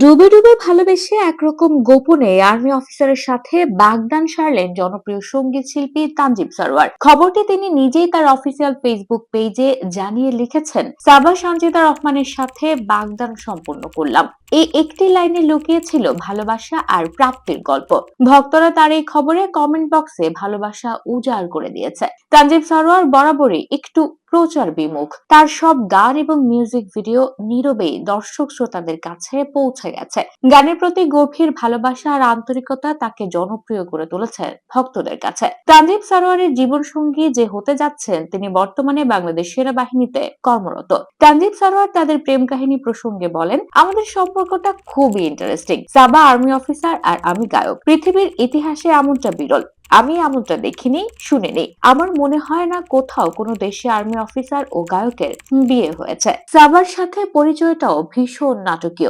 ডুবে ডুবে ভালোবেসে একরকম গোপনে আর্মি অফিসারের সাথে বাগদান সারলেন জনপ্রিয় সংগীত শিল্পী তানজিব সরোয়ার। খবরটি তিনি নিজেই তার অফিসিয়াল ফেসবুক পেজে জানিয়ে লিখেছেন সাবা সঞ্জিতা রহমানের সাথে বাগদান সম্পন্ন করলাম। এই একটি লাইনে লুকিয়ে ছিল ভালোবাসা আর প্রাপ্তির গল্প। ভক্তরা তার এই খবরে কমেন্ট বক্সে ভালোবাসা উজাড় করে দিয়েছে। তানজিব সরোয়ার বরাবরই একটু প্রচার বিমুখ। তার সব গান এবং মিউজিক ভিডিও নীরবেই দর্শক শ্রোতাদের কাছে পৌঁছে গেছে। গানের প্রতি গভীর ভালোবাসা আর আন্তরিকতা তাকে জনপ্রিয় করে তুলেছে ভক্তদের কাছে। তানজিব সারোয়ারের জীবনসঙ্গী যে হতে যাচ্ছেন, তিনি বর্তমানে বাংলাদেশ সেনাবাহিনীতে কর্মরত। তানজিব সারোয়ার তাদের প্রেম কাহিনী প্রসঙ্গে বলেন, আমাদের সম্পর্কটা খুবই ইন্টারেস্টিং সাবা আর্মি অফিসার আর আমি গায়ক। পৃথিবীর ইতিহাসে এমনটা বিরল। আমি এমনটা দেখিনি, শুনিনি। আমার মনে হয় না কোথাও কোনো দেশে আর্মি অফিসার ও গায়কের বিয়ে হয়েছে। সাবার সাথে পরিচয়টাও ভীষণ নাটকীয়।